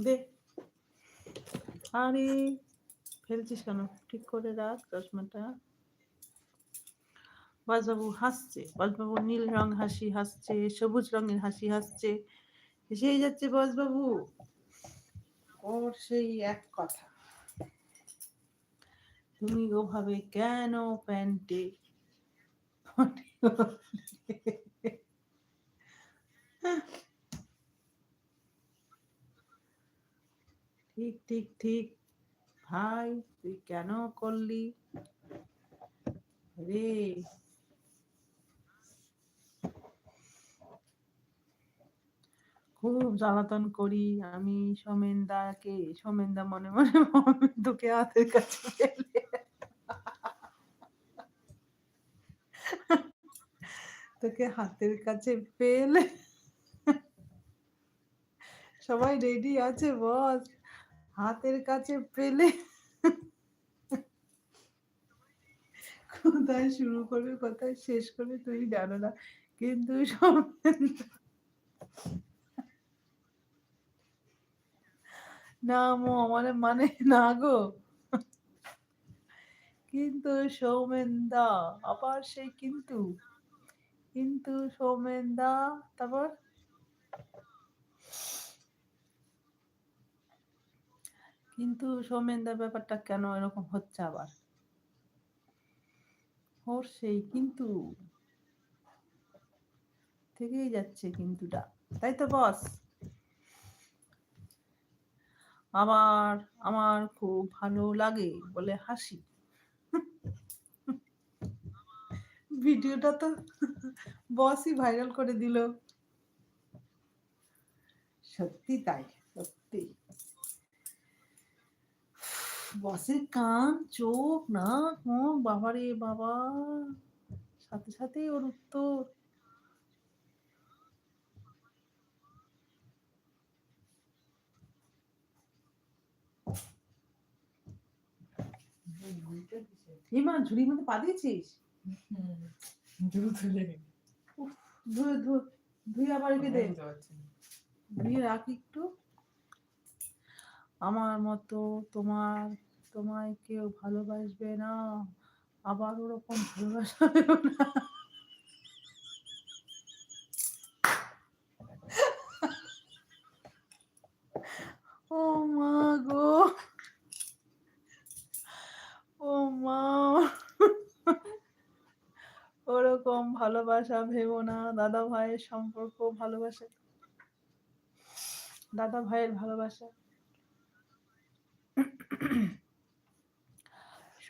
দে। আরে ফেলছিস কেন? ঠিক করে রাখ চশমাটা। বাসবাবু হাসছে বাসবাবু নীল রং হাসি হাসছে সবুজ রঙের হাসি হাসছে। এসেই যাচ্ছে বসবাবু ওর সেই এক কথা। তুমি ওভাবে কেন প্যান্টে? ঠিক ঠিক ঠিক। ভাই, তুই কেন করলি? রে। খুব জ্বালাতন করি আমি সোমেনদাকে। সোমেনদা মনে মনে তোকে হাতের কাছে তোকে হাতের কাছে পেলে সবাই রেডি আছে, বস? হাতের কাছে পেলে কোথায় শুরু করবে, কোথায় শেষ করবে তুই জানো না, কিন্তু না মো, আমার মানে না গো। কিন্তু সৌমেনদা, আবার সেই কিন্তু। কিন্তু সৌমেনদা, তারপর? কিন্তু সৌমেনদার ব্যাপারটা কেন এরকম হচ্ছে আবার? ওর সেই কিন্তু থেকেই যাচ্ছে কিন্তুটা। তাই তো বস? আমার আমার খুব ভালো লাগে বলে হাসি। ভিডিওটা তো বসই ভাইরাল করে দিল। সত্যি তাই, সত্যি। বসের কান, চোখ না ও বাবারে বাবা। সাথে সাথে ওর উত্তর। হিমা, ঝুড়ির মধ্যে পা দিয়েছিস? ধুয়ে ধুয়ে আবার রেখে দে। ধুয়ে রাখ একটু। আমার মতো তোমার তোমায় কেউ ভালোবাসবে না। আবার ওরকম ভালোবাসা ও মা গো। ও মা। ওরকম ভালোবাসা ভেবো না। দাদা ভাইয়ের সম্পর্ক ভালোবাসা। দাদা ভাইয়ের ভালোবাসা।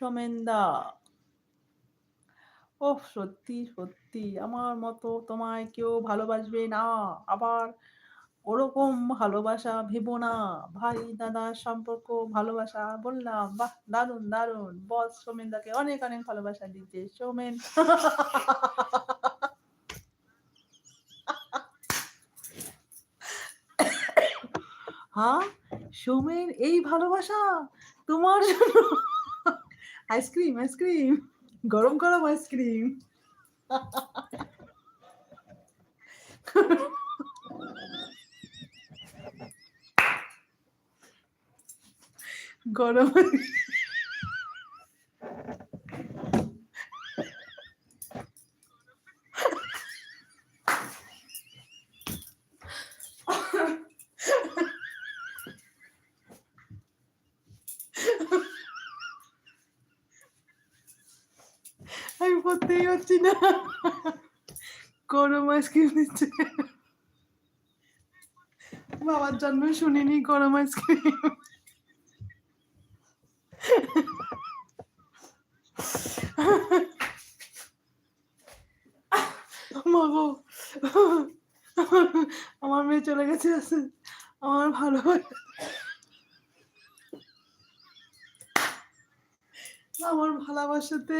সোমেনদা ও সত্যি সত্যি। আমার মতো তোমায় কেউ ভালোবাসবে না। আবার ওরকম ভালোবাসা ভেবো না। ভাই, দাদার সম্পর্ক ভালোবাসা বললাম, বাহ, দারুণ দারুণ। বস, সোমেনদাকে অনেক অনেক ভালোবাসা দিতে সোমেন হ্যাঁ? সোমেন, এই ভালোবাসা তোমার জন্য আইসক্রিম আইসক্রিম গরম গরম আইসক্রিম গরম পড়তেই পারছি না আইসক্রিম দিচ্ছে বাবার জন্ম শুনিনি গরম আইসক্রিম মাগো আমার মেয়ে চলে গেছে আমার ভালো আমার ভালোবাসাতে